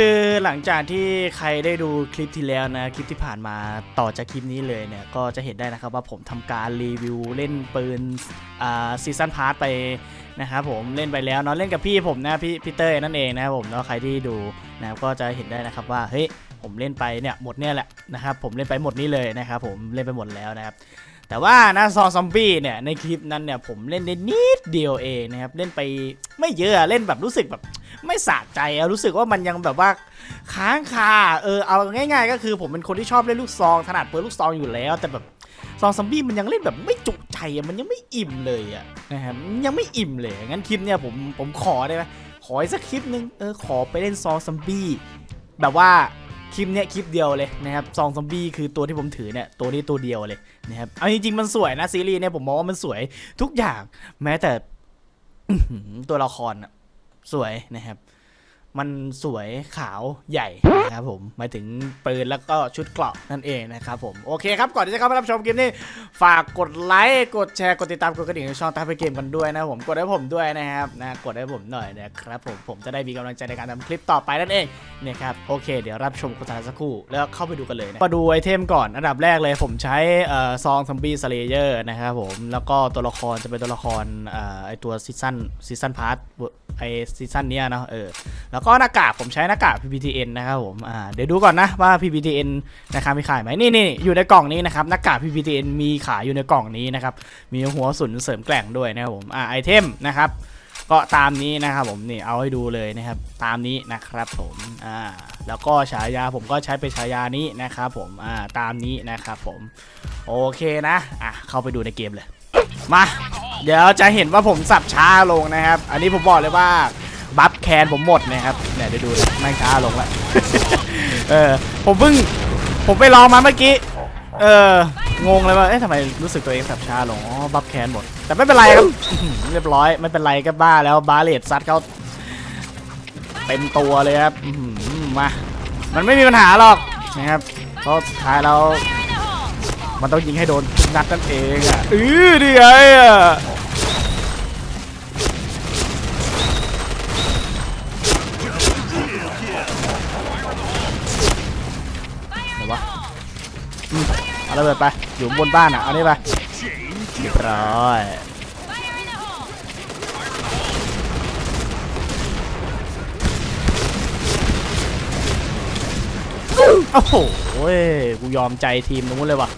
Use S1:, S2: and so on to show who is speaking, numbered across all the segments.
S1: คือหลังจากที่ใครได้ดูคลิปที่แล้วนะ คลิปที่ผ่านมาต่อจากคลิปนี้เลยเนี่ย ก็จะเห็นได้นะครับว่าผมทำการรีวิวเล่นปืนอ่าซีซันพาร์ทไปนะครับผมเล่นไปแล้วเนาะเล่นกับพี่ผมนะพี่พีเต้ยนั่นเองนะครับผมแล้วใครที่ดูนะครับก็จะเห็นได้นะครับว่าเฮ้ยผมเล่นไปเนี่ยหมดเนี่ยแหละนะครับผมเล่นไปหมดนี้เลยนะครับผมเล่นไปหมดแล้วนะครับ แต่ว่านะซองซอมบี้เนี่ยในคลิปนั้นเนี่ยผมเล่นได้นิดเดียวเองนะครับเล่นไปไม่เยอะเล่นแบบรู้สึกแบบไม่สะใจอะรู้สึกว่ามันยังแบบว่าค้างคาเออเอาง่าย ๆ ก็คือผมเป็นคนที่ชอบเล่นลูกซองถนัดเปืนลูกซองอยู่แล้ว แต่แบบซองซอมบี้มันยังเล่นแบบไม่จุใจอะมันยังไม่อิ่มเลยอะนะครับยังไม่อิ่มเลยงั้นคลิปเนี่ยผมผมขอได้ไหมขออีกสักคลิปนึงเออขอไปเล่นซองซอมบี้แบบว่า คลิปเนี้ยคลิปเดียวเลยนะครับซองซอมบี้คือตัวที่ผมถือเนี่ยตัวนี้ตัวเดียวเลยนะครับเอาจริงๆมันสวยนะซีรีส์เนี่ยผมมองว่ามันสวยทุกอย่างแม้แต่ตัวละครอะสวยนะครับ มันสวยขาวใหญ่นะครับผมหมายถึงปืนแล้วก็ชุดเกราะนั่นเองนะครับผมโอเคครับก่อนที่จะเข้ามารับชมเกมนี้ฝากกดไลค์กดแชร์กดติดตามกดกระดิ่งในช่องตามไปเกมกันด้วยนะผมกดให้ผมด้วยนะครับนะกดให้ผมหน่อยนะครับผมผมจะได้มีกำลังใจในการทำคลิปต่อไปนั่นเองนะครับโอเค เดี๋ยวรับชมโฆษณาสักครู่แล้วเข้าไปดูกันเลยนะมาดูไอเทมก่อนอันดับแรกเลยผมใช้ซองซัมบี้สเลเยอร์นะครับผมแล้วก็ตัวละครจะเป็นตัวละครไอตัวซีซันซีซันพาร์ทไอซีซันเนี้ยเนาะเออแล้วก็หน้ากากผมใช้หน้ากาก PPTN นะครับผมอ่าเดี๋ยวดูก่อนนะว่า PPTN นะครับมีขายไหมนี่นี่อยู่ในกล่องนี้นะครับหน้ากาก PPTN มีขายอยู่ในกล่องนี้นะครับมีหัวสุนเสริมแกร่งด้วยนะครับผมอ่าไอเทมนะครับก็ตามนี้นะครับผมนี่เอาให้ดูเลยนะครับตามนี้นะครับผมอ่าแล้วก็ฉายาผมก็ใช้เป็นฉายานี้นะครับผมอ่าตามนี้นะครับผมโอเคนะอะเข้าไปดูในเกมเลยมา เดี๋ยวจะเห็นว่าผมสับช้าลงนะครับ อันนี้ผมบอกเลยว่า บัฟแคนผมหมดนะครับเนี่ยเดี๋ยวดูไม่ช้าลงละเออผมเพิ่งผมไปลองมาเมื่อกี้เอองงเลยว่าเอ๊ะทำไมรู้สึกตัวเองสับช้าลงอ๋อบัฟแคนหมด แต่ไม่เป็นไรครับเรียบร้อยไม่เป็นไรก็บ้าแล้วบาเลตซัดเขาเต็มตัวเลยครับมามันไม่มีปัญหาหรอกนะครับเพราะท้ายแล้วมันต้องยิงให้โดนนัดนั่นเองอะอือดีไงอะ วะอืมเอาระเบิดไป อยู่บนบ้านอะ เอานี่ไปเรียบร้อยโอ้โหเว้ยกูยอมใจทีมนู้นเลยว่ะ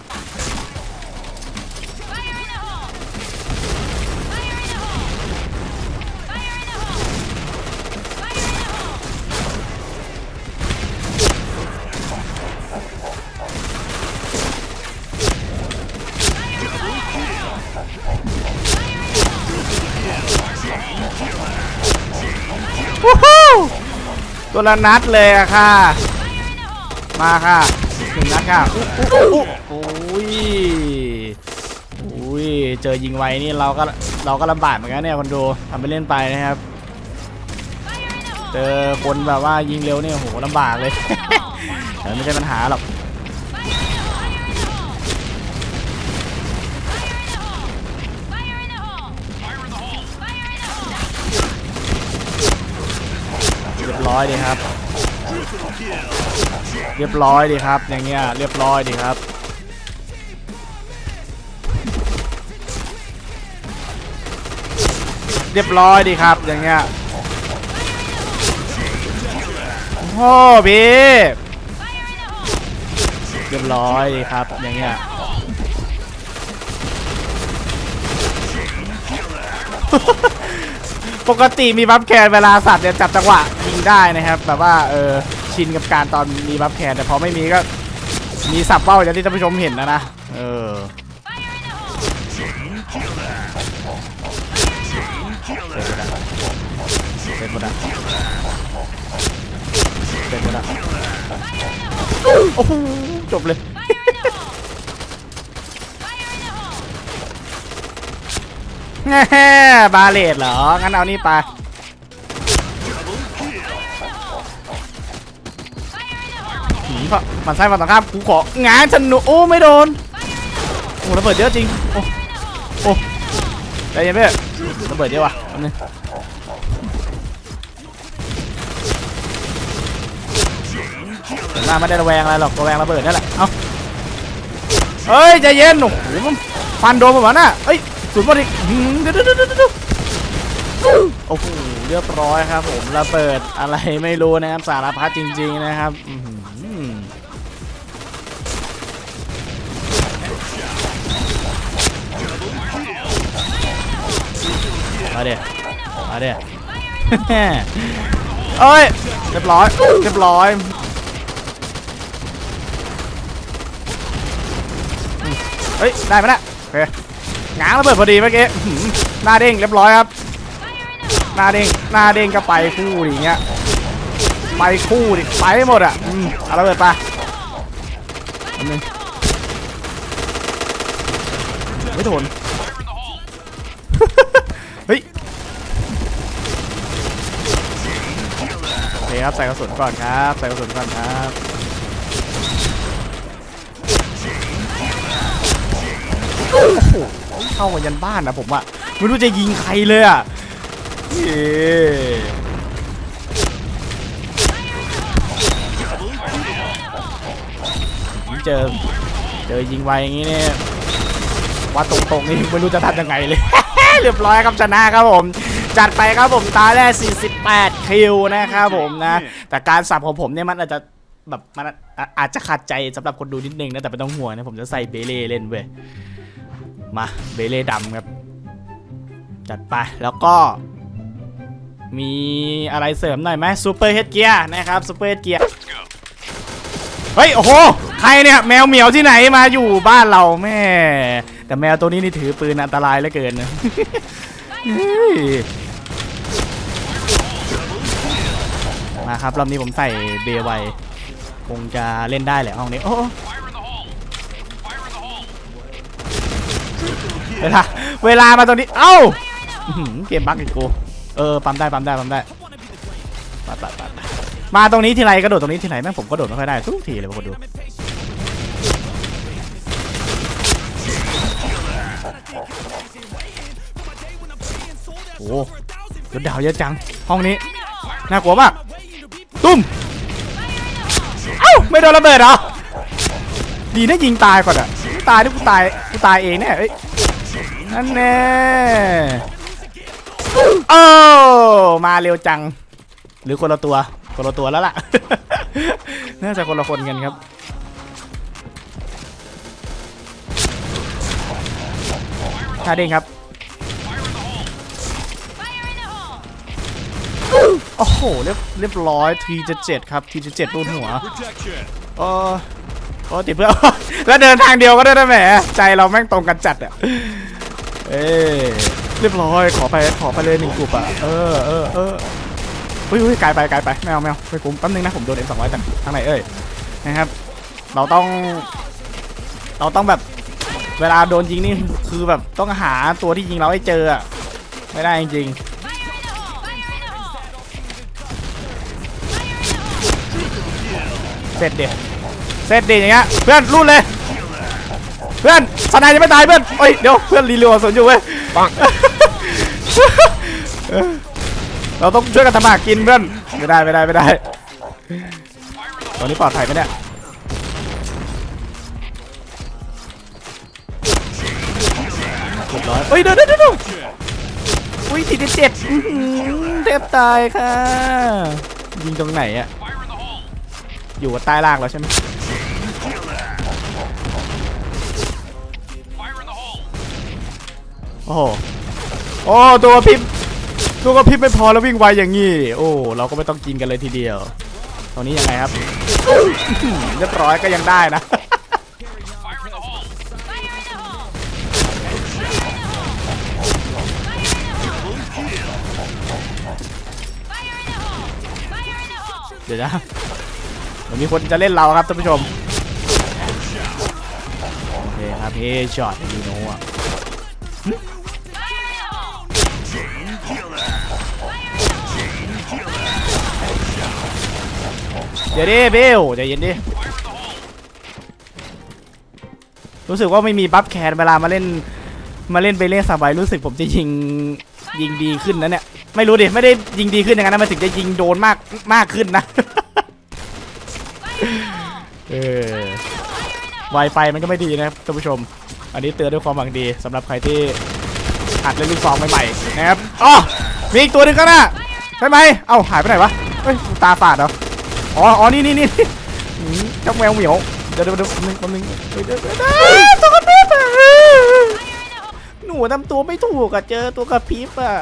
S1: ตัวละนัดเลยอะค่ะ มาค่ะหนึ่งนัดค่ะอุ๊อุ๊อุ๊อุ้ยอุ้ยเจอยิงไวนี่เราก็เราก็ลำบากเหมือนกันเนี่ยคนดูทำไปเล่นไปนะครับ เจอคนแบบว่ายิงเร็วเนี่ยโหลำบากเลยแต่ไม่ใช่ปัญหาหรอก รียบร้อยดีครับ เรียบร้อยดีครับ อย่างเงี้ยเรียบร้อยดีครับ เรียบร้อยดีครับอย่างเงี้ยโอ้โหพี่เรียบร้อยดีครับอย่างเงี้ยปกติมีบัฟแคนเวลาสัตว์เนี่ยจับจังหวะ ได้นะครับแบบว่าเออชินกับการตอนมีบัฟแคนแต่พอไม่มีก็มีสับเป้าอย่างที่ท่านผู้ชมเห็นนะนะเออเป็นหมดอะเป็นหมดอะโอ้โหจบเลยแง่บาเลตเหรอ งั้นเอานี่ไป มันใช่ฝั่งตรงข้ามกูของานฉันหนูโอ้ไม่โดนโอ้ระเบิดเยอะจริงโอ้โอ้ใจเย็นเพื่อนระเบิดเยอะว่ะแป๊บนึงผมว่าไม่ได้ระแวงอะไรหรอกระแวงระเบิดนั่นแหละเอ้าเฮ้ยใจเย็นโอ้โหมันฟันโดนผมวะน่ะเอ้ยสุดหมดอีกหืมเดี๋ยวเดี๋ยวเดี๋ยวเดี๋ยวโอ้โหเรียบร้อยครับผมระเบิดอะไรไม่รู้นะครับสารพัดจริง ๆนะครับ มาเดี๋ยวมาเดี๋ยวเอ้ยเรียบร้อยเรียบร้อยอืมเฮ้ยได้ไหมนะโอเคง้างระเบิดพอดีเมื่อกี้อื้อหือหน้าเด้งเรียบร้อยครับหน้าเด้งหน้าเด้งก็ไปคู่ดิอย่างเงี้ยไปคู่ดิไปให้หมดอะอืมเอาระเบิดไปอันนึงไม่โดน เฮ้ย ครับใส่กระสุนก่อนครับใส่กระสุนก่อนครับโอ้โหเข้ามายันบ้านนะผมอะไม่รู้จะยิงใครเลยอะเย้เจอเจอยิงไวอย่างงี้เนี่ยว่าตรงๆนี่ไม่รู้จะทำยังไงเลย เรียบร้อยครับชนะครับผม จัดไปครับผมตาแรก 48คิวนะครับผมนะ แต่การสับของผมเนี่ยมันอาจจะแบบมันอาอาจจะขัดใจสำหรับคนดูนิดนึงนะ แต่ไม่ต้องห่วงนะ ผมจะใส่เบเล่เล่นเว้ย มาเบเล่ดำครับ จัดไปแล้วก็ มีอะไรเสริมหน่อยไหมซูเปอร์เฮดเกียร์นะครับซูเปอร์เฮดเกียร์เฮ้ย โอ้โห ใครเนี่ย แมวเหมียวที่ไหนมาอยู่บ้านเราแม่แต่แมวตัวนี้นี่ถือปืนอันตรายเหลือเกินนะ มาครับ รอบนี้ผมใส่เบไวคงจะเล่นได้แหละห้องนี้ โอ้เวลาเวลามาตรงนี้ เอ้าเกมบั๊กอีกกู เออ ปั๊มได้ ปั๊มได้ ปั๊มได้ปัดปัดปัดมาตรงนี้ทีไรกระโดดตรงนี้ทีไรแม่งผมกระโดดไม่ค่อยได้ทุกทีเลยพวกคนดู โอ้ยดาวเยอะจัง ห้องนี้ น่ากลัวมาก ตุ้มเอ้าไม่โดนระเบิดเหรอดีนะยิงตายก่อนอะตายนี่กูตายกูตายเองเนี่ยเอ้ยนั่นแน่โอ้มาเร็วจัง หรือคนละตัวคนละตัวแล้วล่ะ น่าจะคนละคนกันครับท่าเด้งครับ โอ้โหเรียบเรียบร้อยทีจะเจ็ดครับทีจะเจ็ดรูดหัว
S2: Protection.
S1: โอ้โอ้ติดเพื่อนแล้วเดินทางเดียวก็ได้นะแหมใจเราแม่งตรงกันจัดอะเอ้ยเรียบร้อยขอไปขอไปเลยหนึ่งกลุ่มอะเออเออเอออุ้ยอุ้ยไกลไปไกลไปไม่เอาไม่เอาไปกลุ่มแป๊บนึงนะผมโดนเอ็มสองร้อยจากทางไหนเอ่ยนะครับ เราต้อง เราต้องแบบเวลาโดนยิงนี่คือแบบต้องหาตัวที่ยิงเราให้เจออะไม่ได้จริง เสร็จเดี๋ยวเซตดีอย่างเงี้ยเพื่อนรูดเลย เพื่อนสนายยังไม่ตายเพื่อนเอ้ยเดี๋ยวเพื่อนรีเลียวสนอยู่เว้ยปังเราต้องช่วยกันทำมาหากินเพื่อนไม่ได้ไม่ได้ไม่ได้ตอนนี้ปลอดภัยไหมเนี่ยเรียบร้อยเฮ้ยเดี๋ยวเดี๋ยวเดี๋ยวอุ้ยทีเด็ดเจ็ดอื้อหือเทปตายค่ะยิงตรงไหนอะ อยู่กับใต้ล่างแล้วใช่ไหมโอ้โหโอ้ตัวพิมตัวก็พิมไม่พอแล้ววิ่งไวอย่างงี้ โอ้เราก็ไม่ต้องกินกันเลยทีเดียวตรงนี้ยังไงครับเรียบร้อยก็ยังได้นะเดี๋ยวนะ มีคนจะเล่นเราครับท่านผู้ชม โอเคครับเฮช็อตยูโน่อะเดี๋ยวดิเบลใจเย็นดิ รู้สึกว่าไม่มีบัฟแคนเวลามาเล่น มาเล่นไปเล่นสบายรู้สึกผมจะยิงยิงดีขึ้นนะเนี่ย ไม่รู้ดิ ไม่ได้ยิงดีขึ้นอย่างนั้นนะมันถึงจะยิงโดนมากมากขึ้นนะ เออไวไปมันก็ไม่ดีนะครับท่านผู้ชม อันนี้เตือนด้วยความหวังดีสำหรับใครที่หัดเล่นลูกซองใหม่ๆนะครับอ๋อมีอีกตัวหนึงข้างหน้าใช่ไหมเอ้าหายไปไหนวะเฮ้ยตาฝาดเหรออ๋ออ๋อนี่นี่นี่เจ้าแมวเหมียวเดี๋ยวเดี๋ยวเดี๋ยวแป๊บนึงแป๊บนึงเดี๋ยวเดี๋ยวตัวกระพริบอะหนูทำตัวไม่ถูกอะเจอตัวกระพริบอะ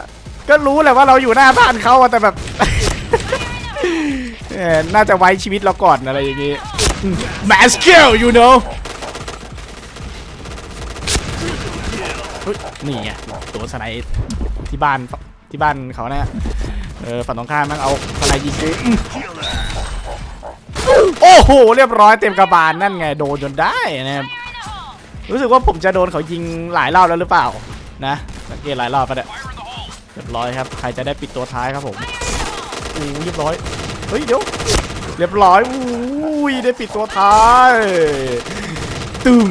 S1: ก็รู้แหละว่าเราอยู่หน้าบ้านเขาอะแต่แบบ น่าจะไว้ชีวิตเราก่อนอะไรอย่างงี้ Mass kill you know เฮ้ยนี่ไงตัวสไนด์ที่บ้านที่บ้านเขาเนี่ยเออฝั่งตรงข้ามแมันเอาสไนด์ยิงกูอืมโอ้โห เรียบร้อยเต็มกระบาลนั่นไงโดนจนได้นะครับรู้สึกว่าผมจะโดนเขายิงหลายรอบแล้วหรือเปล่านะสังเกตหลายรอบปะเนี่ยเรียบร้อยครับ ใครจะได้ปิดตัวท้ายครับผมอู้เรียบร้อย เฮ้ยเดี๋ยวเรียบร้อยอุ้ยได้ปิดตัวท้ายตึม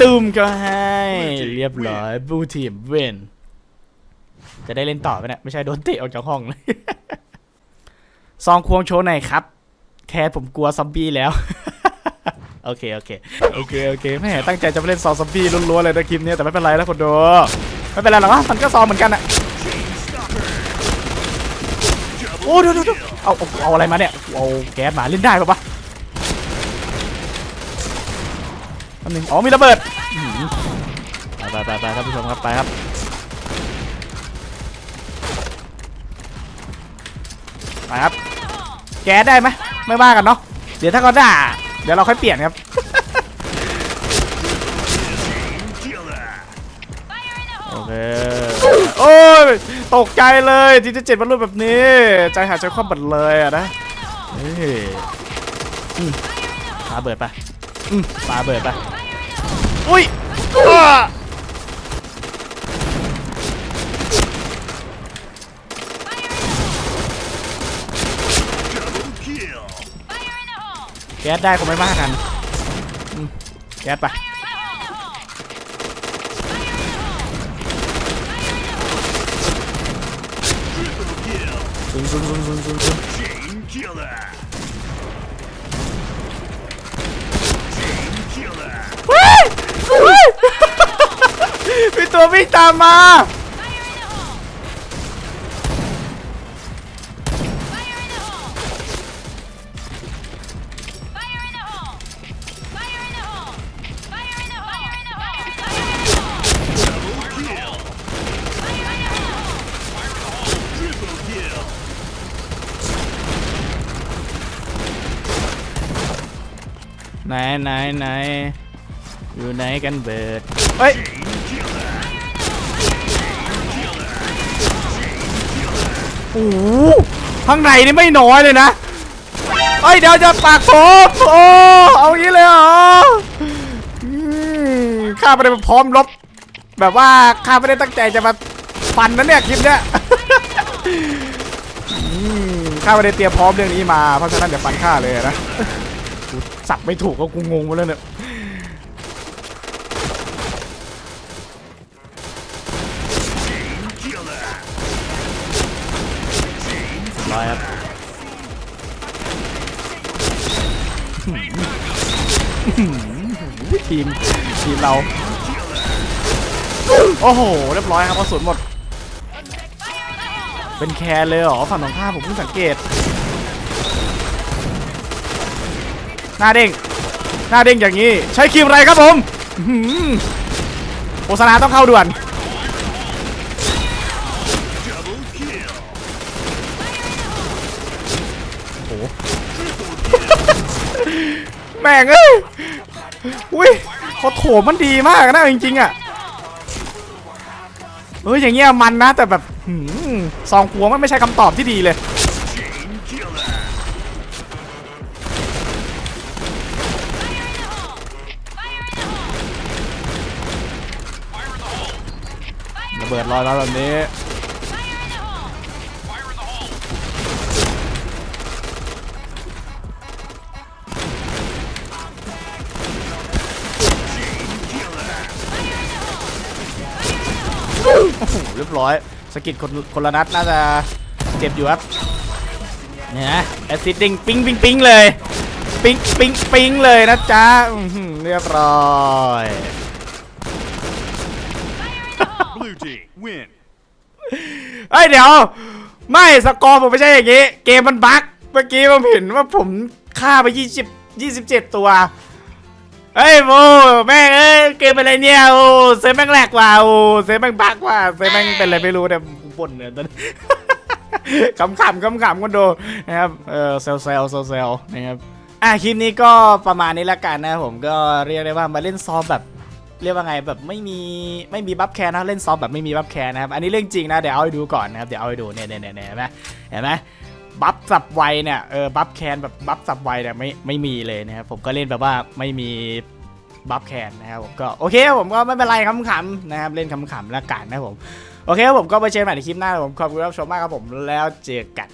S1: ตึมก็ให้ เรียบร้อยบูทีมเวนจะได้เล่นต่อไปเนี่ยไม่ใช่โดนเตะออกจากห้องเลยซองควงโชว์หน่อยครับ แค่ผมกลัวซอมบี้แล้ว โอเค โอเค โอเค โอเคแม่ตั้งใจจะไปเล่นซองซอมบี้ล้วนๆเลยนะคลิปเนี้ยแต่ไม่เป็นไรแล้วคนดูไม่เป็นไรหรอกวะมันก็ซองเหมือนกันอะโอ้เดี๋ยวเดี๋ยวเดี๋ยว เอาเอาอะไรมาเนี่ยเอาแก๊สมาเล่นได้ปะปะอันหนึ่งอ๋อมีระเบิดไปไปไปไปท่านผู้ชมครับไปครับไปครับ แก๊สได้ไหมไม่ว่ากันเนาะเดี๋ยวถ้าก็ได่าเดี๋ยวเราค่อยเปลี่ยนครับ ตกใจเลยที่จะเจ็ดมันรูปแบบนี้ ใจหายใจคว่ำบัดเลยอะนะเฮ้ยปาเบิดไปปาเบิดไปอุ้ยแก๊สได้คงไม่ว่ากกันแก๊สไป ซุนซุนซุนซุนซุนซุน
S2: Chain killer. Chain killer.
S1: เฮ้ยเฮ้ยมีตัววิ่งตามมา ไหนไหนไหนอยู่ไหนกันเบิดเฮ้ยโอ้โหข้างในนี่ไม่น้อยเลยนะเฮ้ยเดี๋ยวจะปากผมโอ้เอางี้เลยเหรออืมข้าไม่ได้มาพร้อมรบ แบบว่าข้าไม่ได้ตั้งใจจะมาฟันนะเนี่ยคลิปเนี้ยอืมข้าไม่ได้เตรียมพร้อมเรื่องนี้มาเพราะฉะนั้นเดี๋ยวฟันข้าเลยนะกู สับไม่ถูกก็กูงงหมดแล้วเนี่ย
S2: Killer.
S1: ร้อยครับทีมทีมเรา โอ้โห เรียบร้อยครับกระสุนหมด เป็นแคร์เลยเหรอ ฝั่งตรงข้ามผมเพิ่งสังเกต หน้าเด้งหน้าเด้งอย่างนี้ ใช้ครีมอะไรครับผมโฆษณาต้องเข้าด่วนโอ้โหแม่งเอ้ยอุ้ยเขาโถมมันดีมากนะจริงๆอะเฮ้ยอย่างเงี้ยมันนะแต่แบบซองหัวมันไม่ใช่คำตอบที่ดีเลย บิดลอยมาแบบนี้เรียบร้อยสกิดคนคนละนัดน่าจะเจ็บอยู่ครับเนี่ยนะแอซิดดิ้งปิ้งปิ้งปิ้งเลย ปิ๊งปิ๊งปิ๊งเลยนะจ๊ะเรียบร้อย
S2: Blue team win.
S1: เฮ้ยเดี๋ยว ไม่สกอร์ผมไม่ใช่อย่างงี้ เกมมันบั๊กเมื่อกี้ผมเห็นว่าผมฆ่าไป 20 27 ตัวเฮ้ยโมแม่งเอ้ยเกมอะไรเนี่ยโอ้เซฟแม่งแหลกว่ะโอ้เซฟแม่งบั๊กว่ะเซฟแม่งเป็นอะไรไม่รู้แต่บ่นเนี่ยตอนนี้ขำๆขำๆกันดูนะครับเออเซลเซลเซลเซลนะครับอะคลิปนี้ก็ประมาณนี้ละกันนะผมก็เรียกได้ว่ามาเล่นซอฟแบบ เรียกว่าไงแบบไม่มีไม่มีบัฟแคร์นะเล่นซอฟแบบไม่มีบัฟแคร์นะครับอันนี้เรื่องจริงนะเดี๋ยวเอาให้ดูก่อนนะครับเดี๋ยวเอาให้ดูเนี่ยเนี่ยเนี่ยเห็นไหมเห็นไหมบัฟสับไวเนี่ยเออบัฟแคนแบบบัฟสับไวเนี่ยไม่ไม่มีเลยนะครับผมก็เล่นแบบว่าไม่มีบัฟแคนนะครับผมก็โอเคผมก็ไม่เป็นไรขำๆนะครับเล่นขำๆแล้วกันนะผมโอเคผมก็ไปเจอกันใหม่ในคลิปหน้าผมขอบคุณรับชมมากครับผมแล้วเจอกัน